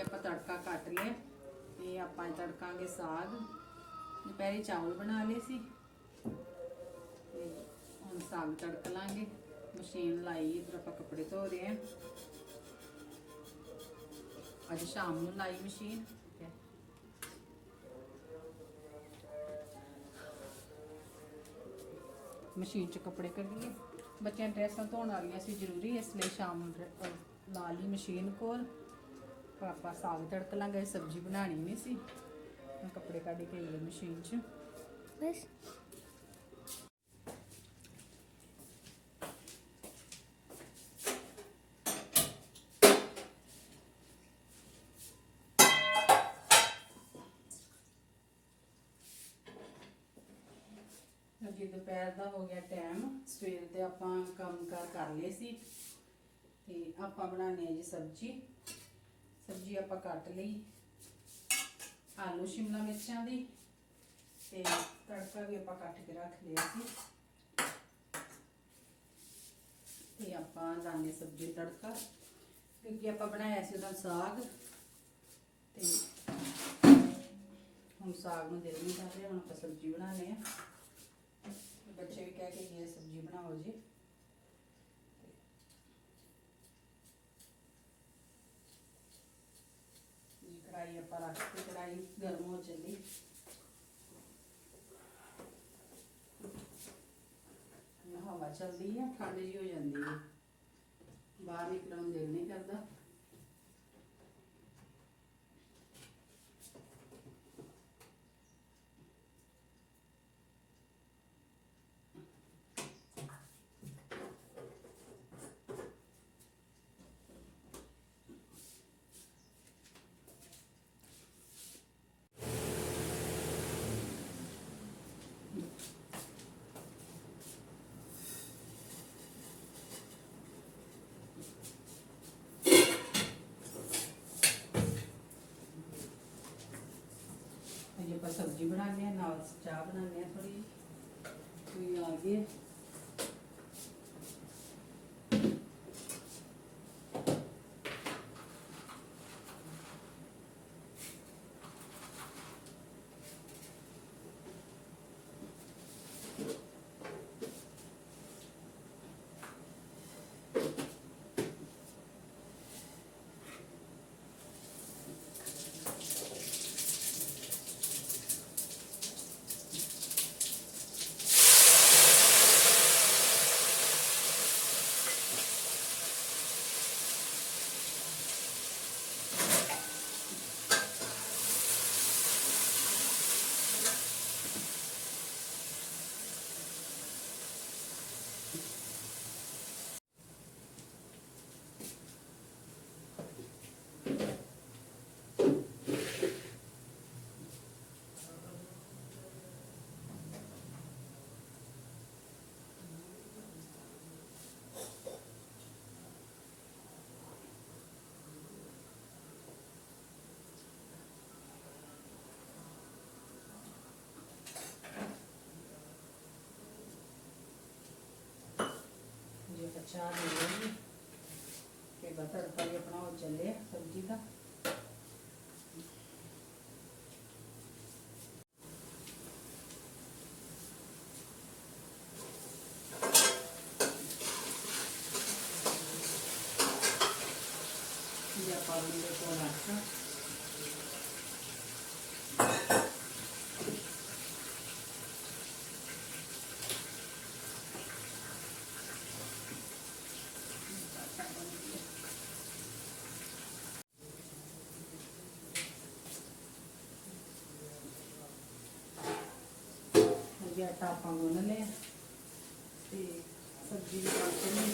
ਆਪਾਂ ਤੜਕਾ ਕੱਟ ਲਿਆ। ਤੇ ਆਪਾਂ ਤੜਕਾਂਗੇ ਸਾਗ। ਦੁਪਹਿਰੇ ਚਾਵਲ ਬਣਾ ਲਏ ਸੀ। ਤੇ ਹੁਣ ਸਾਗ ਤੜਕ ਲਾਂਗੇ। ਮਸ਼ੀਨ ਲਾਈ, ਇਧਰ ਆਪਾਂ ਕੱਪੜੇ ਧੋ ਰਹੇ ਆ ਅੱਜ ਸ਼ਾਮ ਨੂੰ ਲਾਈ ਮਸ਼ੀਨ। ਮਸ਼ੀਨ 'ਚ ਕੱਪੜੇ ਕੱਢੀਏ। ਬੱਚਿਆਂ ਡਰੈਸਾਂ ਧੋਣ ਵਾਲੀਆਂ ਸੀ, ਜ਼ਰੂਰੀ ਇਸ ਲਈ ਸ਼ਾਮ ਨੂੰ ਲਾ ਲਈ ਮਸ਼ੀਨ ਕੋਲ। ਆਪਾਂ ਸਾਗ ਤੜਕ ਲਾਂਗੇ ਸਬਜ਼ੀ ਬਣਾਣੀ ਨਹੀਂ ਸੀ। ਮੈਂ ਕੱਪੜੇ ਕੱਢ ਕੇ ਗਈ ਮਸ਼ੀਨ 'ਚ। ਬਸ। ਅੱਗੇ ਦੁਪਹਿਰ ਦਾ ਹੋ ਗਿਆ ਟਾਈਮ। ਸਵੇਰ ਦੇ ਆਪਾਂ ਕੰਮ ਕਾਰ ਕਰ ਲਏ ਸੀ। ਤੇ ਆਪਾਂ ਬਣਾਉਣੀ ਹੈ ਜੀ ਸਬਜ਼ੀ। ਸਬਜ਼ੀ ਆਪਾਂ ਕੱਟ ਲਈ। ਆਲੂ, ਸ਼ਿਮਲਾ ਮਿਰਚਾਂ ਦੀ ਤੇ ਤੜਕਾ ਵੀ ਆਪਾਂ ਕੱਟ ਕੇ ਰੱਖ ਲਿਆ ਸੀ। ਤੇ ਆਪਾਂ ਲਾਣੇ ਸਬਜ਼ੀ ਤੜਕਾ। ਕਿਉਂਕਿ ਆਪਾਂ ਬਣਾਇਆ ਸੀ ਉਹਦਾ ਸਾਗ। ਤੇ ਹੁਣ ਸਾਗ ਨੂੰ ਦਿਲ ਨਹੀਂ ਕਰ ਰਿਹਾ, ਹੁਣ ਆਪਾਂ ਸਬਜ਼ੀ ਬਣਾ ਬਣਾਉਣੇ ਆ। ਬੱਚੇ ਵੀ ਕਹਿ ਕੇ ਗਏ ਸਬਜ਼ੀ ਬਣਾਓ ਜੀ ਕੜਾਈ ਆਪਾਂ ਰੱਖ ਕੇ ਕੜਾਈ ਗਰਮ ਹੋ ਚੱਲੀ। ਹਵਾ ਚੱਲਦੀ ਹੈ ਠੰਡ ਜੀ ਹੋ ਜਾਂਦੀ ਹੈ ਬਾਹਰ ਨਿਕਲਣ ਨੂੰ ਦਿਲ ਨਹੀਂ ਕਰਦਾ ਅਜੇ ਆਪਾਂ ਸਬਜ਼ੀ ਬਣਾਉਂਦੇ ਆ ਨਾਲ ਚਾਹ ਬਣਾਉਂਦੇ ਆ ਥੋੜੀ ਕੋਈ ਆ ਗਏ। ਜੇ ਬੱਚਾ ਦੇ ਲਈ ਤੇ ਬਤਰ ਪਾਈ ਆਪਣਾ ਹੋ ਚੱਲੇ ਸਬਜ਼ੀ ਦਾ ਜੇ ਆਪਾਂ ਨੂੰ ਦੇ ਕੋਲ ਰੱਖਾਂ ਅਜੇ ਆਟਾ ਆਪਾਂ ਗੁੰਨ ਲਿਆ ਤੇ ਸਬਜ਼ੀ ਵੀ ਕੱਟ ਲਈ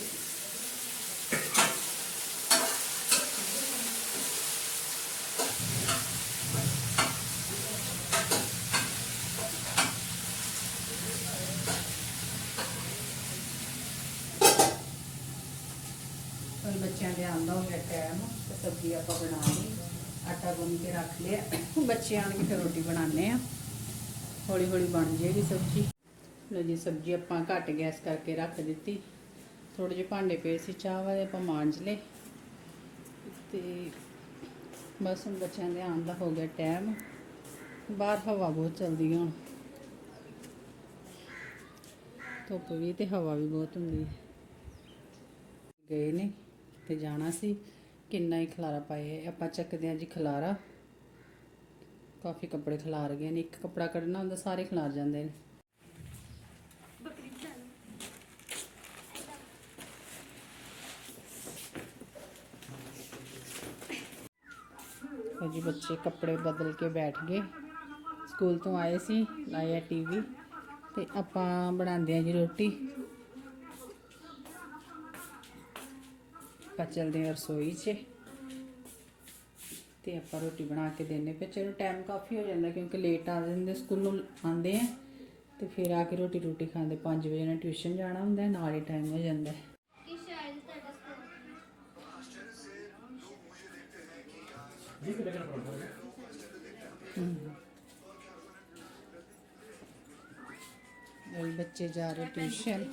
ਹੁਣ ਬੱਚਿਆਂ ਦੇ ਆਉਂਦਾ ਹੋ ਗਿਆ ਟਾਈਮ ਸਬਜ਼ੀ ਆਪਾਂ ਬਣਾ ਲਈ, ਆਟਾ ਗੁੰਨ ਕੇ ਰੱਖ ਲਿਆ। ਬੱਚੇ ਆਣ ਕੇ ਫਿਰ ਰੋਟੀ ਬਣਾਉਣੇ ਆ। ਹੌਲੀ ਹੌਲੀ ਬਣ ਜਾਏਗੀ ਸਬਜ਼ੀ। ਲੋ ਜੀ, ਸਬਜ਼ੀ ਆਪਾਂ ਘੱਟ ਗੈਸ ਕਰਕੇ ਰੱਖ ਦਿੱਤੀ। ਥੋੜੇ ਜਿਹੇ ਭਾਂਡੇ ਪਏ ਸੀ, ਚਾਹ ਵਾਲੇ ਆਪਾਂ ਮਾਂਜ ਲਏ। ਤੇ ਬਸ ਹੁਣ ਬੱਚਿਆਂ ਦੇ ਆਉਣ ਦਾ ਹੋ ਗਿਆ ਟਾਈਮ। ਬਾਹਰ ਹਵਾ ਬਹੁਤ ਚੱਲਦੀ ਹੈ ਹੁਣ। ਧੁੱਪ ਵੀ ਤੇ ਹਵਾ ਵੀ ਬਹੁਤ ਹੁੰਦੀ ਹੈ ਗਏ ਨੇ ਤੇ ਜਾਣਾ ਸੀ। ਕਿੰਨਾ ਹੀ ਖਲਾਰਾ ਪਾਏ ਆਪਾਂ ਚੱਕਦੇ ਹਾਂ ਜੀ ਖਲਾਰਾ। ਕਾਫੀ ਕੱਪੜੇ ਖਿਲਾਰ ਗਏ ਨੇ, ਇੱਕ ਕੱਪੜਾ ਕੱਢਣਾ ਹੁੰਦਾ, ਸਾਰੇ ਖਿਲਾਰ ਜਾਂਦੇ ਨੇ। ਜੀ ਬੱਚੇ ਕੱਪੜੇ ਬਦਲ ਕੇ ਬੈਠ ਗਏ। ਸਕੂਲ ਤੋਂ ਆਏ ਸੀ ਲਾਇਆ ਟੀਵੀ ਤੇ ਆਪਾਂ ਬਣਾਉਂਦੇ ਆ ਜੀ ਰੋਟੀ। ਆਪਾਂ ਚੱਲਦੇ ਆ ਰਸੋਈ 'ਚ। ਤੇ ਆਪਾਂ ਰੋਟੀ ਬਣਾ ਕੇ ਦੇਣੇ ਬੱਚੇ ਨੂੰ ਟਾਈਮ ਕਾਫੀ ਹੋ ਜਾਂਦਾ ਕਿਉਂਕਿ ਲੇਟ ਆ ਜਾਂਦੇ ਸਕੂਲੋਂ ਆਉਂਦੇ ਆ ਤੇ ਫਿਰ ਆ ਕੇ ਰੋਟੀ ਰੋਟੀ ਖਾਂਦੇ। 5 ਵਜੇ ਨਾਲ ਟਿਊਸ਼ਨ ਜਾਣਾ ਹੁੰਦਾ ਨਾਲ ਹੀ ਟਾਈਮ ਹੋ ਜਾਂਦਾ। ਹੈ ਬੱਚੇ ਜਾ ਰਹੇ ਟਿਊਸ਼ਨ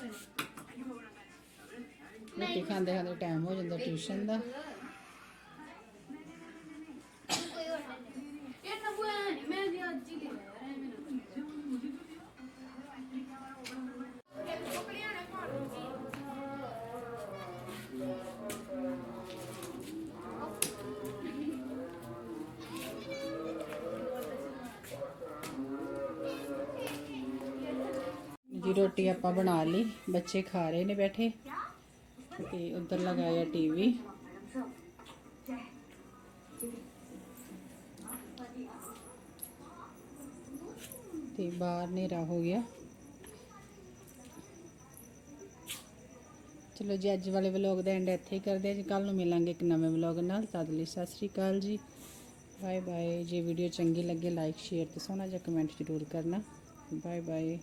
ਰੋਟੀ ਖਾਂਦੇ ਖਾਂਦੇ ਟਾਈਮ ਹੋ ਜਾਂਦਾ ਟਿਊਸ਼ਨ ਦਾ। ਜੀ ਰੋਟੀ ਆਪਾਂ ਬਣਾ ਲਈ। ਬੱਚੇ ਖਾ ਰਹੇ ਨੇ ਬੈਠੇ। ਤੇ ਉੱਧਰ ਲਗਾਇਆ ਟੀਵੀ ਤੇ ਬਾਹਰ ਹਨੇਰਾ ਹੋ ਗਿਆ। ਚਲੋ ਜੀ, ਅੱਜ ਵਾਲੇ ਵਲੌਗ ਦਾ ਐਂਡ ਇੱਥੇ ਹੀ ਕਰਦੇ ਹਾਂ ਜੀ। ਕੱਲ ਨੂੰ ਮਿਲਾਂਗੇ ਇੱਕ ਨਵੇਂ ਵਲੌਗ ਨਾਲ। ਤਦ ਲਈ ਸਤਿ ਸ਼੍ਰੀ ਅਕਾਲ ਜੀ। ਬਾਏ ਬਾਏ ਜੇ ਵੀਡੀਓ ਚੰਗੀ ਲੱਗੇ ਲਾਈਕ ਸ਼ੇਅਰ ਤੇ ਸੋਹਣਾ ਜਿਹਾ ਕਮੈਂਟ ਜ਼ਰੂਰ ਕਰਨਾ। Bye bye